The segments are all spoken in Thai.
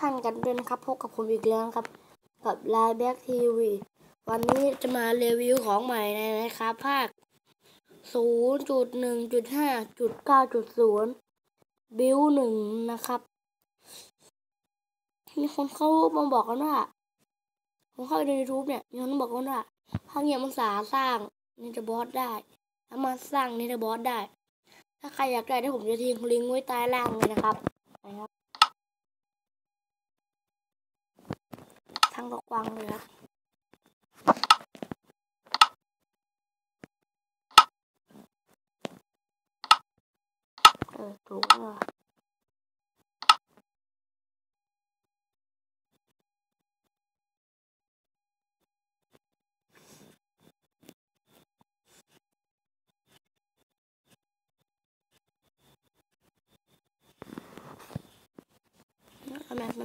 ท่านกันด้วยนะครับพบกับผมอีกแล้วครับ กับไลน์แบ็กทีวีวันนี้จะมารีวิวของใหม่ในนะครับ ภาค 0.1.5.9.0 บิวหนึ่งนะครับ มีคนเข้ามาบอกกันว่า ผมเข้าไปใน YouTube เนี่ย มีคนบอกกันว่า ภาคเนี้ยมันสาสร้างนิตบอสได้สามารถสร้างนิตบอสได้ ถ้าใครอยากได้เดี๋ยวผมจะทิ้งลิงก์ไว้ใต้ล่างเลยนะครับนะครับ ทั้งกกวางเลยครับ เออถูกแล้วเอาแม็กมั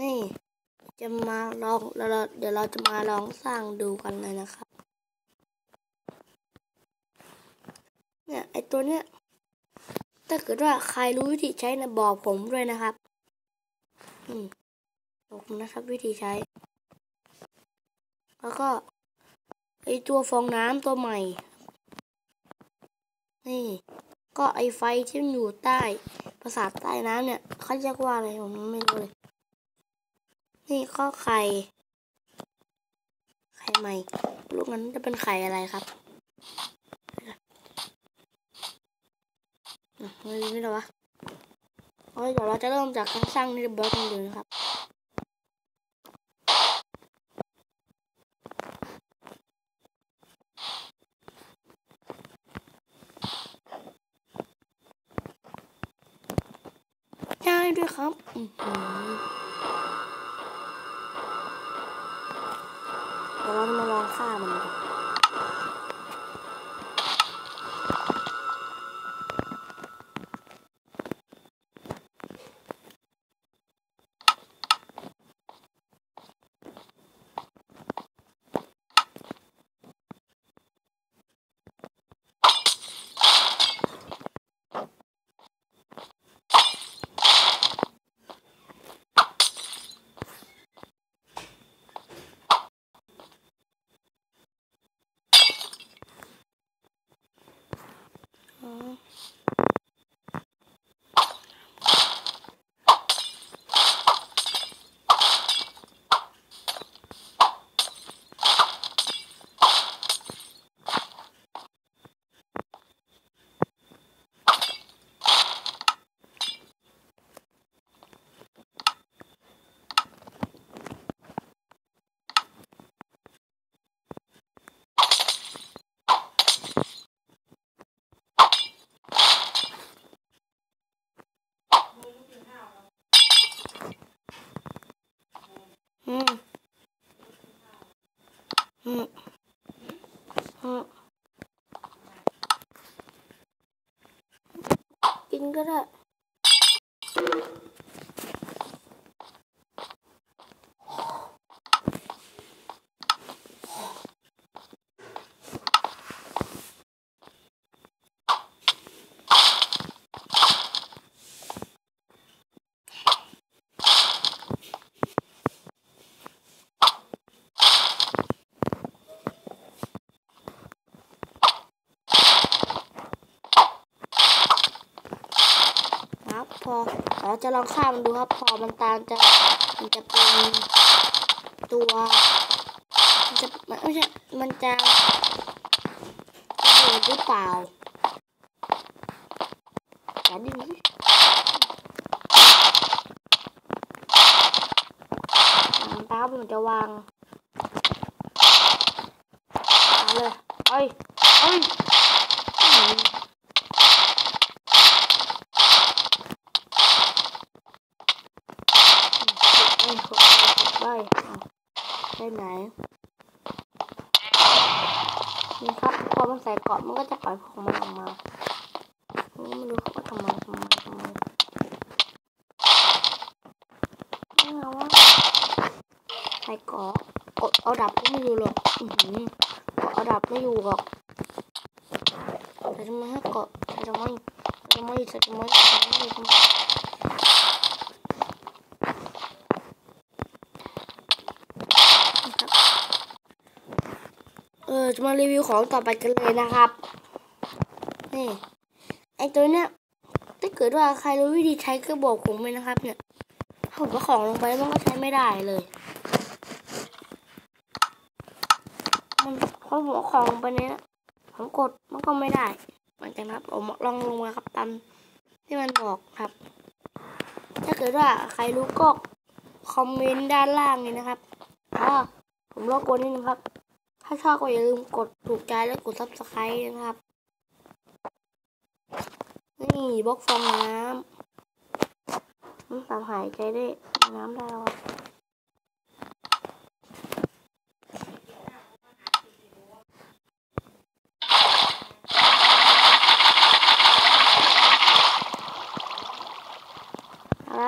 นี่จะมาลองเราเราเดี๋ยวเราจะมาลองสร้างดูกันเลยนะครับ เนี่ยไอตัวเนี้ยถ้าเกิดว่าใครรู้วิธีใช้นะบอกผมด้วยนะครับอืมบอกผมนะครับวิธีใช้ แล้วก็ไอตัวฟองน้ำตัวใหม่ นี่ ก็ไอไฟที่มันอยู่ใต้ ประสาทใต้น้ำเนี่ยเขาเรียกว่าอะไรผมไม่รู้เลย นี่ก็ไข่ไข่ใหม่ลูกนั้นจะเป็นไข่อะไรครับอะไม่รู้ไม่รู้วะโอ้ยเดี๋ยวเราจะเริ่มจากการสร้างนี่บล็อกกันดูนะครับใช่ด้วยครับ อือหือเดี๋ อืมอืมกินก็ได้ ครับ พอเราจะลองฆ่ามันดูครับ พอมันตามจะมันจะเป็นตัว มันจะมันไม่ใช่มันจะระเบิดหรือเปล่าอย่าดิ้นสิมันตามมันจะวางเอาเลยเอ้ยเอ้ยอืม ไอ้หกใบ ไปไหน นี่ครับพอมันใส่เกาะมันก็จะปล่อยของมันออกมาผมไม่รู้ว่าทำไมทำไมทำไมไม่เอาว่าใส่เกาะกดเอาดับก็ไม่อยู่หรอกอือหือกดเอาดับไม่อยู่หรอกแต่ทำไมให้เกาะแต่ทำไมจะไม่จะไม่จะไม่จะไม่นะครับ เออจะมารีวิวของต่อไปกันเลยนะครับ นี่ ไอตัวเนี้ยถ้าเกิดว่าใครรู้วิธีใช้ก็บอกผมเลยนะครับ เนี่ยถ้าผมก็ของลงไปมันก็ใช้ไม่ได้เลย มันพอผมเอาของไปเนี้ยผมกดมันก็ไม่ได้หลังจากนั้นผมลองลงมาครับตามที่มันบอกครับ ถ้าเกิดว่าใครรู้ก็คอมเมนต์ด้านล่างนี้นะครับอ๋อผมรบกวนนิดนึงครับาชอบก็อย่าลืมกดถูกใจและกดซับสไครต์นะครับ นี่บล็อกฟองน้ำมันสามาหายใจได้นน้ำได้แล้วครับอะไร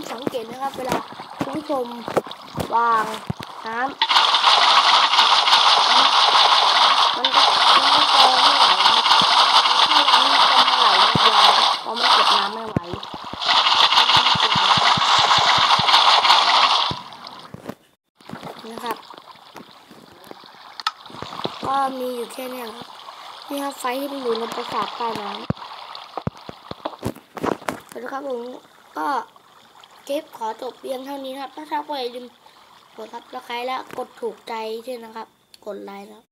คุณผู้ชมสังเกตนะครับ เวลาคุณผู้ชมวางน้ำมันก็มันก็กองไม่ไหวถ้าล้างมันจะไหลเดียวเพราะมันเก็บน้ำไม่ไหวนะครับ ก็มีอยู่แค่นี้ครับนี่ครับไฟที่มันอยู่ในประสาทใต้น้ำสวัสดีครับผมก็ คลิปขอจบเพียงเท่านี้ครับ ถ้าชอบก็อย่าลืมกดซับสไครต์และกดถูกใจด้วยนะครับ กดไลค์แล้ว